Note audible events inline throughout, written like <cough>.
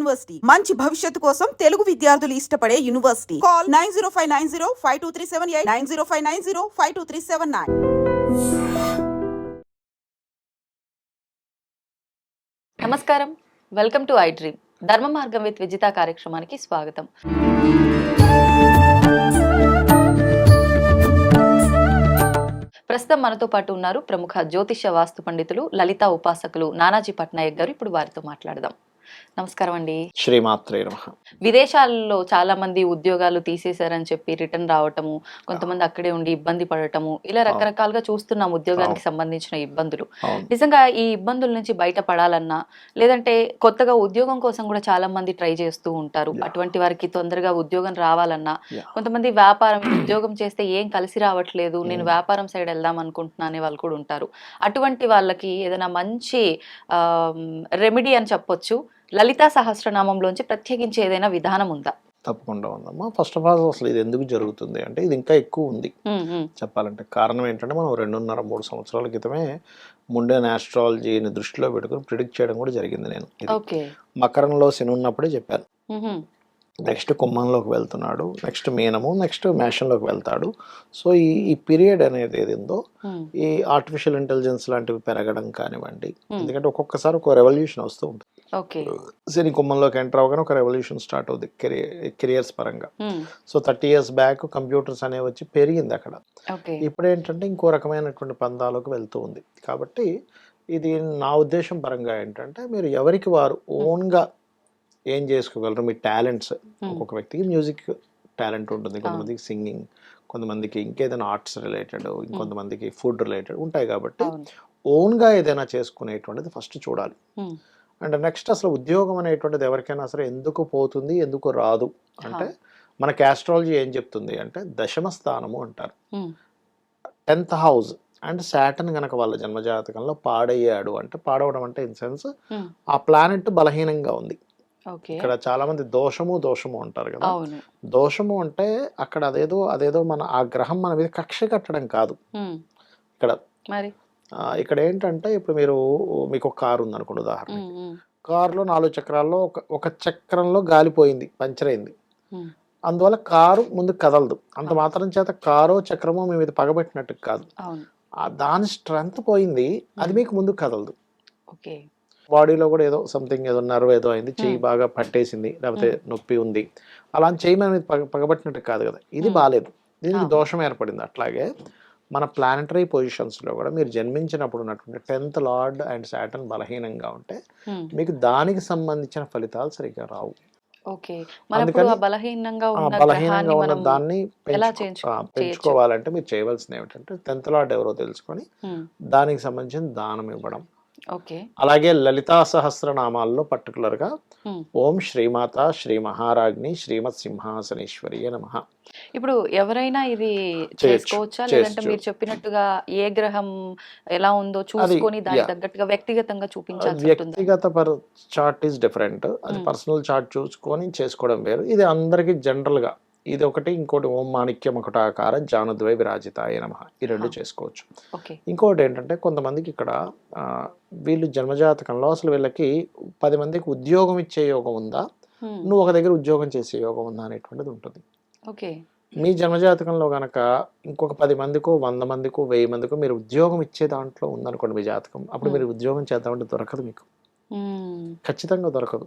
University. మంచి భవిష్యత్తు కోసం తెలుగు విద్యార్థులు ఇష్టపడే university. Call nine zero five nine zero five two three seven eight nine zero five nine zero five two three seven nine. నమస్కారం. Welcome to I dream Dharma Margam with Vijitha కార్యక్రమానికి స్వాగతం. ప్రస్తుతం మనతో పాటు ఉన్నారు ప్రముఖ జ్యోతిష వాస్తు పండితులు లలిత ఉపాసకులు నానాజీ పట్నాయక్ గారు. ఇప్పుడు వారితో మాట్లాడదాం. నమస్కారం అండి శ్రీమాత్రే నమ. విదేశాల్లో చాలా మంది ఉద్యోగాలు తీసేశారని చెప్పి రిటర్న్ రావటము కొంతమంది అక్కడే ఉండి ఇబ్బంది పడటము ఇలా రకరకాలుగా చూస్తున్నాం ఉద్యోగానికి సంబంధించిన ఇబ్బందులు. నిజంగా ఈ ఇబ్బందుల నుంచి బయటపడాలన్నా లేదంటే కొత్తగా ఉద్యోగం కోసం కూడా చాలా మంది ట్రై చేస్తూ ఉంటారు. అటువంటి వారికి తొందరగా ఉద్యోగం రావాలన్నా. కొంతమంది వ్యాపారం ఉద్యోగం చేస్తే ఏం కలిసి రావట్లేదు నేను. వ్యాపారం సైడ్ వెళ్దాం అనుకుంటున్నా అనే వాళ్ళు కూడా ఉంటారు. అటువంటి వాళ్ళకి ఏదైనా మంచి రెమెడీ అని చెప్పొచ్చు. లలితా సహస్రనామంలోంచి ప్రత్యేకించి ఏదైనా విధానం ఉందా? తప్పకుండా ఉందమ్మా. ఫస్ట్ ఆఫ్ ఆల్ అసలు ఇది ఎందుకు జరుగుతుంది అంటే ఇది ఇంకా ఎక్కువ ఉంది. చెప్పాలంటే కారణం ఏంటంటే మనం రెండున్నర మూడు సంవత్సరాల క్రితమే ముండేన్ ఆస్ట్రాలజీని దృష్టిలో పెట్టుకుని ప్రిడిక్ట్ చేయడం కూడా జరిగింది నేను. మకరంలో శని ఉన్నప్పుడే చెప్పాను. నెక్స్ట్ కుంభంలోకి వెళ్తున్నాడు నెక్స్ట్ మీనము నెక్స్ట్ మేషంలోకి వెళ్తాడు. సో ఈ ఈ పీరియడ్ అనేది ఏది ఉందో ఉమ్, ఈ ఆర్టిఫిషియల్ ఇంటెలిజెన్స్ లాంటివి పెరగడం కానివ్వండి. ఎందుకంటే ఒక్కొక్కసారి ఒక రెవల్యూషన్ వస్తూ ఉంటుంది. శని కుంభంలోకి ఎంటర్ అవగానే ఒక రెవల్యూషన్ స్టార్ట్ అవుతుంది కెరియర్ కెరియర్స్ పరంగా. So thirty years back computers అనేవి వచ్చి పెరిగింది అక్కడ. ఇప్పుడు ఏంటంటే ఇంకో రకమైనటువంటి పందాలకు వెళ్తూ ఉంది. కాబట్టి ఇది నా ఉద్దేశం పరంగా ఏంటంటే మీరు ఎవరికి వారు ఓన్గా ఏం చేసుకోగలరు? మీ టాలెంట్స్ ఒక్కొక్క వ్యక్తికి మ్యూజిక్ టాలెంట్ ఉంటుంది. కొంతమందికి సింగింగ్ కొంతమందికి ఇంకేదైనా ఆర్ట్స్ రిలేటెడ్ ఇంకొంతమందికి ఫుడ్ రిలేటెడ్ ఉంటాయి కాబట్టి ఓన్గా ఏదైనా చేసుకునేటువంటిది ఫస్ట్ చూడాలి. అండ్ నెక్స్ట్ అసలు ఉద్యోగం అనేటువంటిది ఎవరికైనా సరే ఎందుకు పోతుంది ఎందుకు రాదు అంటే మన ఆస్ట్రాలజీ ఏం చెప్తుంది అంటే దశమ స్థానము అంటారు. టెన్త్ హౌస్ అండ్ శాటన్ గనక వాళ్ళ జన్మజాతకంలో పాడయ్యాడు అంటే పాడవడం అంటే ఇన్ సెన్స్ ఆ ప్లానెట్ బలహీనంగా ఉంది. ఇక్కడ చాలా మంది దోషము దోషము అంటారు కదా. దోషము అంటే అక్కడ అదేదో అదేదో మన ఆ గ్రహం మన మీద కక్ష కట్టడం కాదు. ఇక్కడ మరి? ఇక్కడ ఏంటంటే ఇప్పుడు మీరు మీకు ఒక కారు ఉంది అనుకోండి ఉదాహరణ కారులో నాలుగు చక్రాల్లో ఒక ఒక చక్రంలో గాలిపోయింది పంచర్ అయింది అందువల్ల కారు ముందు కదలదు. అంత మాత్రం చేత కారో చక్రమో మీ మీద పగబెట్టినట్టు కాదు. దాని స్ట్రెంగ్త్ పోయింది అది మీకు ముందు కదలదు. ఓకే. బాడీలో కూడా ఏదో సంథింగ్ ఏదో నర్వ్ ఏదో అయింది చెయ్యి. బాగా పట్టేసింది లేకపోతే నొప్పి ఉంది. అలా చెయ్యి మీద పగ పగబట్టినట్టు కాదు కదా. ఇది. బాగాలేదు దీనికి. దోషం ఏర్పడింది. అట్లాగే మన ప్లానటరీ పొజిషన్స్లో కూడా మీరు జన్మించినప్పుడు ఉన్నటువంటి టెన్త్ లార్డ్ అండ్ సాటన్ బలహీనంగా ఉంటే మీకు దానికి సంబంధించిన ఫలితాలు సరిగ్గా రావు. బలహీనంగా ఉన్న దాన్ని? పెంచుకోవాలంటే మీరు చేయవలసింది ఏమిటంటే టెన్త్ లార్డ్ ఎవరో తెలుసుకొని దానికి సంబంధించిన దానం ఇవ్వడం. అలాగే లలితా సహస్రనామాల్లో పర్టికులర్గా. ఓం శ్రీమాత శ్రీ మహారాజ్ని శ్రీమత్ సింహాసనేశ్వరి నమ ఇప్పుడు ఎవరైనా ఇది చేసుకోవచ్చా లేదంటే. మీరు చెప్పినట్టుగా ఏ గ్రహం ఎలా ఉందో చూసుకొని దానికి. తగ్గట్టుగా వ్యక్తిగతంగా చూపించాల్సి ఉంటుంది వ్యక్తిగత పర్ చార్ట్ ఈస్ డిఫరెంట్ అది. పర్సనల్ చార్ట్ చూసుకొని చేసుకోవడం వేరు ఇది అందరికీ జనరల్గా ఇది ఒకటి ఇంకోటి ఓం మాణిక్యం ఒకటాకార జానుద్వై విరాజితాయ నమ. ఈ రెండు. చేసుకోవచ్చు. ఇంకోటి ఏంటంటే కొంతమందికి ఇక్కడ వీళ్ళు జన్మజాతకంలో అసలు వీళ్ళకి పది మందికి ఉద్యోగం ఇచ్చే యోగం ఉందా? నువ్వు ఒక దగ్గర ఉద్యోగం చేసే యోగం ఉందా? అనేటువంటిది ఉంటుంది. ఓకే. మీ జన్మజాతకంలో గనక ఇంకొక పది మందికో వంద మందికో వెయ్యి మందికో మీరు ఉద్యోగం ఇచ్చే దాంట్లో ఉందనుకోండి మీ జాతకం అప్పుడు. మీరు ఉద్యోగం చేద్దామంటే దొరకదు మీకు. ఖచ్చితంగా దొరకదు.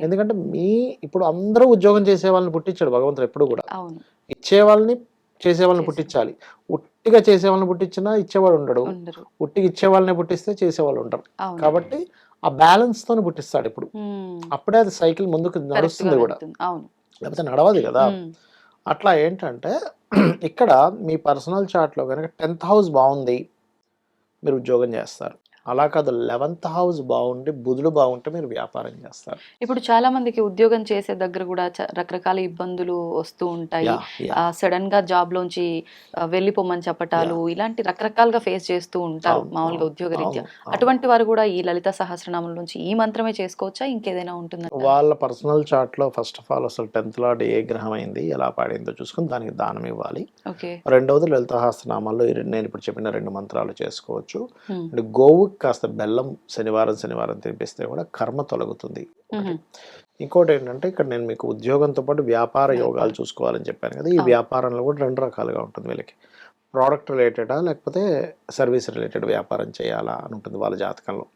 ఎందుకంటే మీ ఇప్పుడు అందరూ ఉద్యోగం చేసే వాళ్ళని పుట్టించాడు భగవంతుడు ఎప్పుడు కూడా. ఇచ్చే వాళ్ళని చేసే వాళ్ళని పుట్టించాలి. ఉట్టిగా చేసే వాళ్ళని పుట్టించినా ఇచ్చేవాడు ఉండడు. ఉట్టిగా ఇచ్చే వాళ్ళని పుట్టిస్తే చేసేవాళ్ళు ఉంటారు. కాబట్టి ఆ బ్యాలెన్స్ తోని పుట్టిస్తాడు ఇప్పుడు. అప్పుడే అది సైకిల్ ముందుకు నడుస్తుంది కూడా. లేకపోతే నడవదు కదా. అట్లా ఏంటంటే <clears throat> ఇక్కడ మీ పర్సనల్ చార్ట్లో కనుక టెన్త్ హౌస్ బాగుంది మీరు ఉద్యోగం చేస్తారు. అలా కాదు లెవెన్త్ హౌస్ బాగుండి బుధుడు బాగుంటే మీరు వ్యాపారం చేస్తారు. ఇప్పుడు చాలా మందికి ఉద్యోగం చేసే దగ్గర కూడా రకరకాల ఇబ్బందులు వస్తూ ఉంటాయి. సడన్గా జాబ్ లోంచి వెళ్ళిపోమని చెప్పటాలు ఇలాంటి రకరకాలుగా ఫేస్ చేస్తూ ఉంటారు మామూలుగా ఉద్యోగ రీత్యా. అటువంటి వారు కూడా ఈ లలిత సహస్రనామం నుంచి ఈ మంత్రమే చేసుకోవచ్చా? ఇంకేదైనా ఉంటుందా వాళ్ళ పర్సనల్ చార్ట్లో ఫస్ట్ ఆఫ్ ఆల్ అసలు టెన్త్ లార్డ్ ఏ గ్రహం అయింది ఎలా పాడిందో చూసుకుని దానికి దానం ఇవ్వాలి. ఓకే. రెండవది లలితహాస్త్రనామాల్లో ఈ రెండు- నేను ఇప్పుడు చెప్పిన రెండు మంత్రాలు చేసుకోవచ్చు. గోవు కాస్త బెల్లం శనివారం శనివారం తినిపిస్తే కూడా కర్మ తొలగుతుంది. ఇంకోటి ఏంటంటే ఇక్కడ నేను మీకు ఉద్యోగంతో పాటు వ్యాపార యోగాలు చూసుకోవాలని చెప్పాను కదా ఈ. వ్యాపారంలో కూడా రెండు రకాలుగా ఉంటుంది వీళ్ళకి. ప్రోడక్ట్ రిలేటెడా లేకపోతే సర్వీస్ రిలేటెడ్ వ్యాపారం చేయాలా అని ఉంటుంది వాళ్ళ జాతకంలో.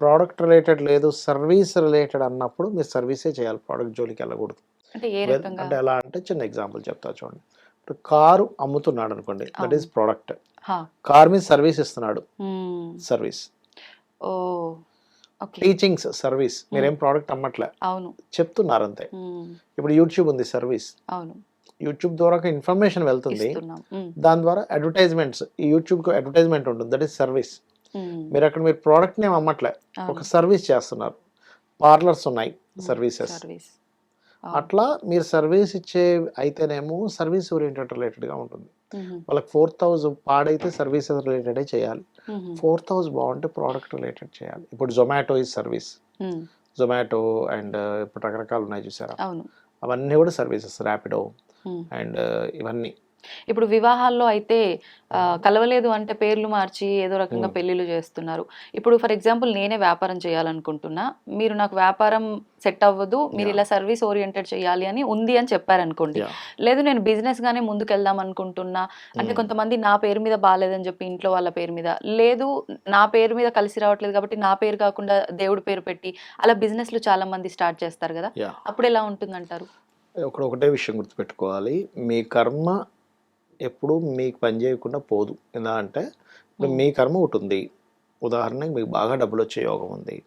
ప్రోడక్ట్ రిలేటెడ్ లేదు సర్వీస్ రిలేటెడ్ అన్నప్పుడు మీరు సర్వీసే చేయాలి ప్రోడక్ట్ జోలికి వెళ్ళకూడదు. అంటే ఎలా అంటే చిన్న ఎగ్జాంపుల్ చెప్తా చూడండి. ఇప్పుడు కారు అమ్ముతున్నాడు అనుకోండి దట్. Is product. కార్ మీద సర్వీస్ ఇస్తున్నాడు. సర్వీస్. Teachings service. మీరేం ప్రోడక్ట్ అమ్మట్లే. అవును. చెప్తున్నారు అంతే. ఇప్పుడు యూట్యూబ్ ఉంది సర్వీస్. అవును. యూట్యూబ్ ద్వారా ఇన్ఫర్మేషన్ వెళ్తుంది. దాని ద్వారా అడ్వర్టైజ్మెంట్స్ ఈ యూట్యూబ్కి అడ్వర్టైజ్మెంట్ ఉంటుంది. That is service. మీరు అక్కడ మీరు ప్రోడక్ట్ నేమ్ అమ్మట్లే. ఒక. సర్వీస్ చేస్తున్నారు. పార్లర్స్ ఉన్నాయి సర్వీసెస్. సర్వీస్. అట్లా మీరు సర్వీస్ ఇచ్చే అయితేనేమో సర్వీస్ ఓరియంటెడ్ రిలేటెడ్గా ఉంటుంది. వాళ్ళకి ఫోర్ థౌజండ్ పాడైతే సర్వీసెస్ రిలేటెడే చేయాలి మ్మ్. ఫోర్ థౌజండ్ బాగుంటే ప్రోడక్ట్ రిలేటెడ్ చేయాలి ఇప్పుడు Zomato is service. Zomato and ఇప్పుడు రకరకాలు ఉన్నాయి చూసారా అవును అవన్నీ కూడా సర్వీసెస్ ర్యాపిడో. అండ్ ఇవన్నీ ఇప్పుడు వివాహాల్లో అయితే కలవలేదు అంటే పేర్లు మార్చి ఏదో రకంగా. పెళ్ళిళ్ళు చేస్తున్నారు ఇప్పుడు ఫర్ ఎగ్జాంపుల్ నేనే వ్యాపారం చేయాలనుకుంటున్నా మీరు నాకు వ్యాపారం సెట్ అవ్వదు మీరు. ఇలా సర్వీస్ ఓరియంటెడ్ చేయాలి అని ఉంది అని చెప్పారనుకోండి. లేదు నేను బిజినెస్ గానే ముందుకు వెళ్దాం అనుకుంటున్నా అంటే. కొంతమంది నా పేరు మీద బాగాలేదని చెప్పి ఇంట్లో వాళ్ళ పేరు మీద లేదు నా పేరు మీద కలిసి రావట్లేదు కాబట్టి నా పేరు కాకుండా దేవుడి పేరు పెట్టి అలా బిజినెస్లు చాలా మంది స్టార్ట్ చేస్తారు కదా అప్పుడు ఎలా ఉంటుందంటారు ఒకటే విషయం గుర్తుపెట్టుకోవాలి మీ కర్మ ఎప్పుడు మీకు పని చేయకుండా పోదు. ఎలా అంటే ఇప్పుడు మీ కర్మ ఒకటి ఉంది. ఉదాహరణకి మీకు బాగా డబ్బులు వచ్చే యోగం ఉంది.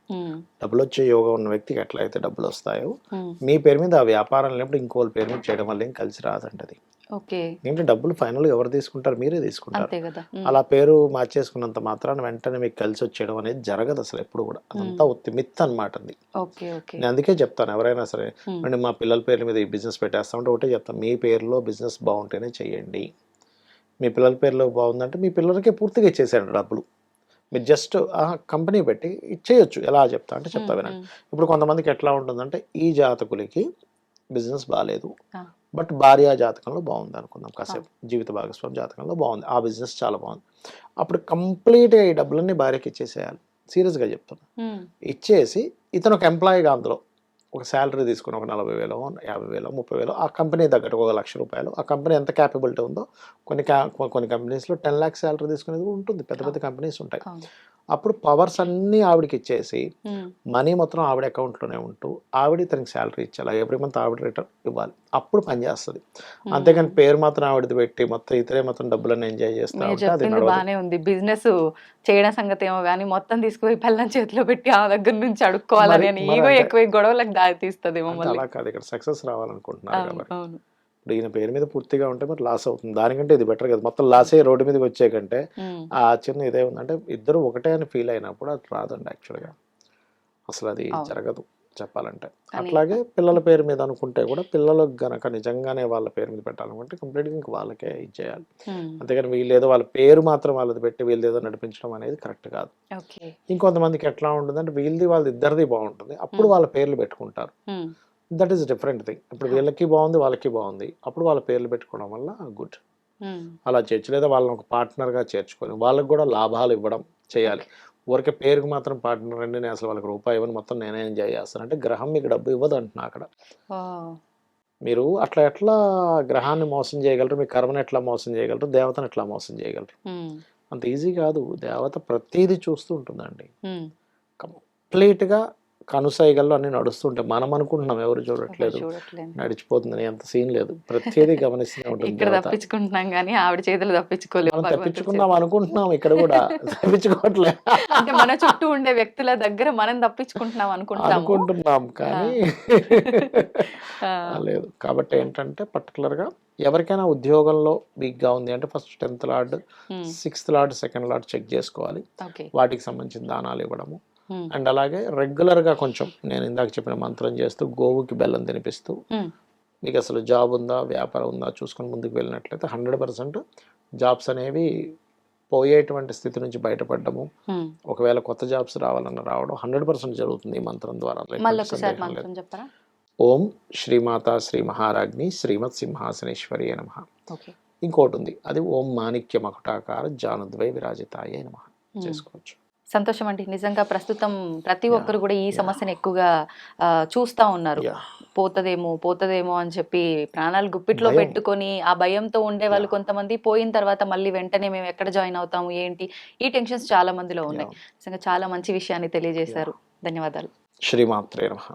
డబ్బులు వచ్చే యోగం ఉన్న వ్యక్తికి ఎట్లయితే డబ్బులు వస్తాయో. మీ పేరు మీద ఆ వ్యాపారం లేనప్పుడు ఇంకోళ్ళ పేరు మీద చేయడం వల్ల ఏం కలిసి రాదంటది. ఎందుకంటే డబ్బులు ఫైనల్ ఎవరు తీసుకుంటారు? మీరే తీసుకుంటారు. అలా పేరు మార్చేసుకున్నంత మాత్రాన వెంటనే మీకు కలిసి వచ్చేయడం అనేది జరగదు అసలు ఎప్పుడు కూడా. అదంతా ఉత్తి మిత్ అనమాట అది. నేను అందుకే చెప్తాను ఎవరైనా సరే. అంటే మా పిల్లల పేర్ల మీద ఈ బిజినెస్ పెట్టేస్తామంటే ఒకటే చెప్తాను మీ పేరులో బిజినెస్ బాగుంటేనే చేయండి మీ పిల్లల పేరులో బాగుందంటే మీ పిల్లలకే పూర్తిగా ఇచ్చేసేయండి డబ్బులు. మీరు జస్ట్ ఆ కంపెనీ పెట్టి ఇచ్చేయొచ్చు. ఎలా చెప్తా అంటే చెప్తా వినండి. ఇప్పుడు కొంతమందికి ఎట్లా ఉంటుందంటే ఈ జాతకులకి బిజినెస్ బాగాలేదు. బట్ భార్య జాతకంలో బాగుంది అనుకుందాం కాసేపు. జీవిత భాగస్వామి జాతకంలో బాగుంది. ఆ బిజినెస్ చాలా బాగుంది. అప్పుడు కంప్లీట్గా ఈ డబ్బులన్నీ భార్యకి ఇచ్చేసేయాలి. సీరియస్గా చెప్తున్నా. ఇచ్చేసి ఇతను ఒక ఎంప్లాయీగా అందులో ఒక శాలరీ తీసుకుని ఒక నలభై వేలు యాభై వేలు ముప్పై వేలు ఆ కంపెనీ తగ్గట్టు ఒక లక్ష రూపాయలు. ఆ కంపెనీ ఎంత క్యాపబిలిటీ ఉందో కొన్ని కొన్ని కంపెనీస్లో టెన్ ల్యాక్స్ శాలరీ తీసుకునేది ఉంటుంది. పెద్ద పెద్ద కంపెనీస్ ఉంటాయి. అప్పుడు పవర్స్ అన్నీ ఆవిడకి ఇచ్చేసి. మనీ మొత్తం ఆవిడ అకౌంట్లోనే ఉంటూ ఆవిడ ఇతనికి శాలరీ ఇచ్చేలా ఎవ్రీ మంత్ ఆవిడ రిటర్న్ ఇవ్వాలి. అప్పుడు పని చేస్తుంది. అంతేకాని పేరు మాత్రం ఆవిడది పెట్టి మొత్తం ఇతరే మొత్తం డబ్బులన్నీ ఎంజాయ్ చేస్తా మీరు ఉంటే అది చెప్పింది నడవదు. బానే ఉంది. బిజినెస్ చేయడం సంగతి ఏమో కానీ మొత్తం తీసుకుపోయి పిల్లల చేతిలో పెట్టి ఆ దగ్గర నుంచి అడుక్కోవాలని ఈగో ఎక్కువ గొడవలకు దారి తీస్తుంది అలా కాదు. ఇక్కడ సక్సెస్ రావాలనుకుంటున్నారు ఇప్పుడు ఈయన పేరు మీద పూర్తిగా ఉంటే మరి లాస్ అవుతుంది. దానికంటే ఇది బెటర్ కదా. మొత్తం లాస్ అయ్యి రోడ్డు మీదకి వచ్చే కంటే. ఆ చిన్న ఇదే ఉంది. అంటే ఇద్దరు ఒకటే అని ఫీల్ అయినప్పుడు అది రాదండి యాక్చువల్గా అసలు అది. జరగదు చెప్పాలంటే. అట్లాగే పిల్లల పేరు మీద అనుకుంటే కూడా పిల్లలకు గనక నిజంగానే వాళ్ళ పేరు మీద పెట్టాలనుకుంటే కంప్లీట్గా ఇంక వాళ్ళకే ఇచ్చేయాలి. అంతేగాని వీళ్ళు ఏదో వాళ్ళ పేరు మాత్రం వాళ్ళది పెట్టి వీళ్ళు ఏదో నడిపించడం అనేది కరెక్ట్ కాదు. ఇంకొంతమందికి ఎట్లా ఉంటుందంటే వీళ్ళది వాళ్ళది ఇద్దరిది బాగుంటుంది. అప్పుడు వాళ్ళ పేర్లు పెట్టుకుంటారు. That is different thing. ఇప్పుడు వీళ్ళకి బాగుంది వాళ్ళకి బాగుంది. అప్పుడు వాళ్ళ పేర్లు పెట్టుకోవడం వల్ల గుడ్. అలా చేయొచ్చు. లేదా వాళ్ళని ఒక పార్ట్నర్గా చేర్చుకొని వాళ్ళకి కూడా లాభాలు ఇవ్వడం చేయాలి. ఊరికే పేరుకి మాత్రం పార్ట్నర్ అండి నేను అసలు వాళ్ళకి రూపాయి ఇవ్వను మొత్తం నేనే ఎంజాయ్ చేస్తాను అంటే గ్రహం మీకు డబ్బు ఇవ్వదు అంటున్నా అక్కడ. మీరు అట్లా ఎట్లా గ్రహాన్ని మోసం చేయగలరు? మీ కర్మని ఎట్లా మోసం చేయగలరు? దేవతను ఎట్లా మోసం చేయగలరు. అంత ఈజీ కాదు. దేవత ప్రతిదీ చూస్తూ ఉంటుందండి. కంప్లీట్గా కనుసైగల్లో అన్ని నడుస్తుంటాయి. మనం అనుకుంటున్నాం ఎవరు చూడట్లేదు. నడిచిపోతుందని అంత సీన్ లేదు. ప్రతిదీ గమనిస్తూనే ఉంటుంది ఇక్కడ. తప్పించుకుంటున్నాం కానీ ఆవిడ చేతులు భగవంతుడి తప్పించుకుందాం అనుకుంటున్నాం ఇక్కడ కూడా. <laughs> తప్పించుకోవట్లే. చేతులు. అంటే మన చుట్టూ ఉండే వ్యక్తుల దగ్గర మనం తప్పించుకుంటున్నాం అనుకుంటాము. అనుకుంటున్నాం కానీ. <laughs> లేదు. కాబట్టి ఏంటంటే particular గా ఎవరికైనా ఉద్యోగంలో weak గా ఉంది అంటే first tenth lord. Sixth lord second lord check చేసుకోవాలి. వాటికి సంబంధించిన దానాలు ఇవ్వడము. అండ్ అలాగే regular గా కొంచెం నేను ఇందాక చెప్పిన మంత్రం చేస్తూ గోవుకి బెల్లం తినిపిస్తూ. మీకు అసలు జాబ్ ఉందా వ్యాపారం ఉందా చూసుకొని ముందుకు వెళ్ళినట్లయితే హండ్రెడ్ పర్సెంట్ జాబ్స్ అనేవి పోయేటువంటి స్థితి నుంచి బయటపడడము. మ్మ్. ఒకవేళ కొత్త జాబ్స్ రావాలన్న రావడం హండ్రెడ్ పర్సెంట్ జరుగుతుంది ఈ మంత్రం ద్వారా. ఓం శ్రీమాత శ్రీ మహారాజ్ని శ్రీమత్ సింహాసనేశ్వరి నమ. ఇంకోటి ఉంది. అది ఓం మాణిక్య మకుటాకార జానుద్వై విరాజితాయ నమ. చేసుకోవచ్చు. సంతోషం అండి నిజంగా ప్రస్తుతం ప్రతి. ఒక్కరు కూడా ఈ. సమస్యను ఎక్కువగా చూస్తా ఉన్నారు. పోతదేమో పోతదేమో అని చెప్పి ప్రాణాలు గుప్పిట్లో. పెట్టుకొని ఆ భయంతో ఉండే వాళ్ళు. కొంతమంది పోయిన తర్వాత మళ్ళీ వెంటనే మేము ఎక్కడ జాయిన్ అవుతాము ఏంటి ఈ టెన్షన్స్ చాలా మందిలో ఉన్నాయి. నిజంగా చాలా మంచి విషయాన్ని తెలియజేశారు ధన్యవాదాలు శ్రీమాత్రే నమః